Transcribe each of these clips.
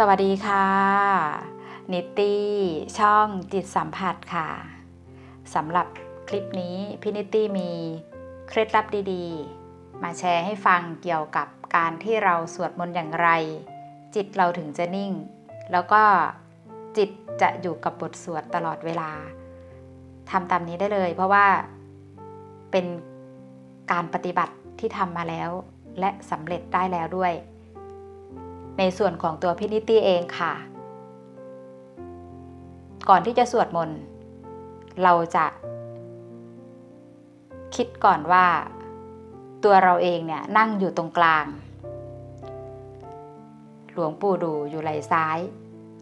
สวัสดีค่ะ นิตตี้ช่องจิตสัมผัสค่ะสำหรับคลิปนี้พี่นิตตี้มีเคล็ดลับดีๆ มาแชร์ให้ฟังเกี่ยวกับการที่เราสวดมนต์อย่างไร จิตเราถึงจะนิ่ง แล้วก็จิตจะอยู่กับบทสวดตลอดเวลาทำตามนี้ได้เลย เพราะว่าเป็นการปฏิบัติที่ทำมาแล้ว และสำเร็จได้แล้วด้วย ในส่วนของตัวพี่นิตี้เองค่ะ ก่อนที่จะสวดมนต์เราจะ คิดก่อนว่า ตัวเราเองเนี่ยนั่งอยู่ตรงกลาง หลวงปู่ดูอยู่ไหล่ซ้าย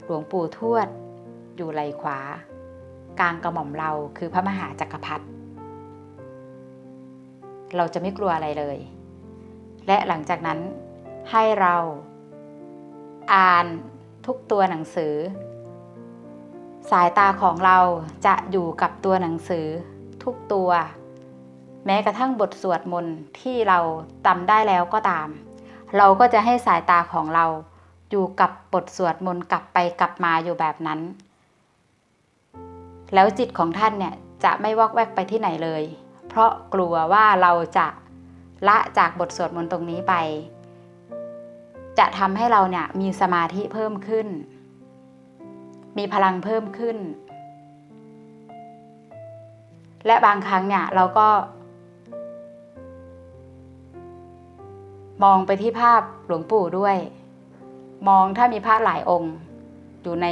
หลวงปู่ทวด อยู่ไหล่ขวา กลางกระหม่อมเราคือพระมหาจักรพรรดิเราจะไม่กลัวอะไรเลย และหลังจากนั้นให้เรา อ่านทุกตัวหนังสือ สายตาของเราจะอยู่กับตัวหนังสือทุกตัว แม้กระทั่งบทสวดมนต์ที่เราจำได้แล้วก็ตาม เราก็จะให้สายตาของเราอยู่กับบทสวดมนต์กลับไปกลับมาอยู่แบบนั้น แล้วจิตของท่านเนี่ยจะไม่วอกแวกไปที่ไหนเลย เพราะกลัวว่าเราจะละจากบทสวดมนต์ตรงนี้ไป จะทำให้เราเนี่ยมีสมาธิเพิ่มขึ้น มีพลังเพิ่มขึ้น และบางครั้งเนี่ยเราก็ มองไปที่ภาพหลวงปู่ด้วย มองถ้ามีพระหลายองค์ อยู่ใน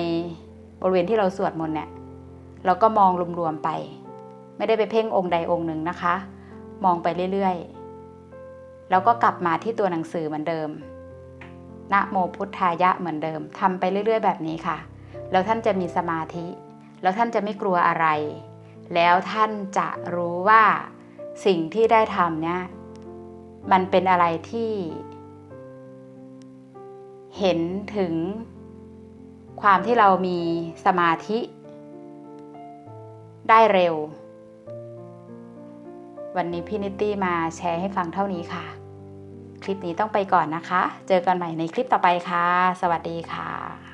บริเวณที่เราสวดมนต์เนี่ยเราก็มองรวมๆไป ไม่ได้ไปเพ่งองค์ใดองค์หนึ่งนะคะ มองไปเรื่อยๆ แล้วก็กลับมาที่ตัวหนังสือเหมือนเดิม นะโมพุทธายะเหมือนเดิมทำไปเรื่อย ๆ แบบนี้ค่ะ แล้วท่านจะมีสมาธิ แล้วท่านจะไม่กลัวอะไร แล้วท่านจะรู้ว่าสิ่งที่ได้ทำเนี่ยมันเป็นอะไรที่ เห็นถึงความที่เรามีสมาธิ ได้เร็ว วันนี้พี่นิตตี้มาแชร์ให้ฟังเท่านี้ค่ะ ลิปนี้ต้องไปก่อนนะคะ เจอกันใหม่ในคลิปต่อไปค่ะ สวัสดีค่ะ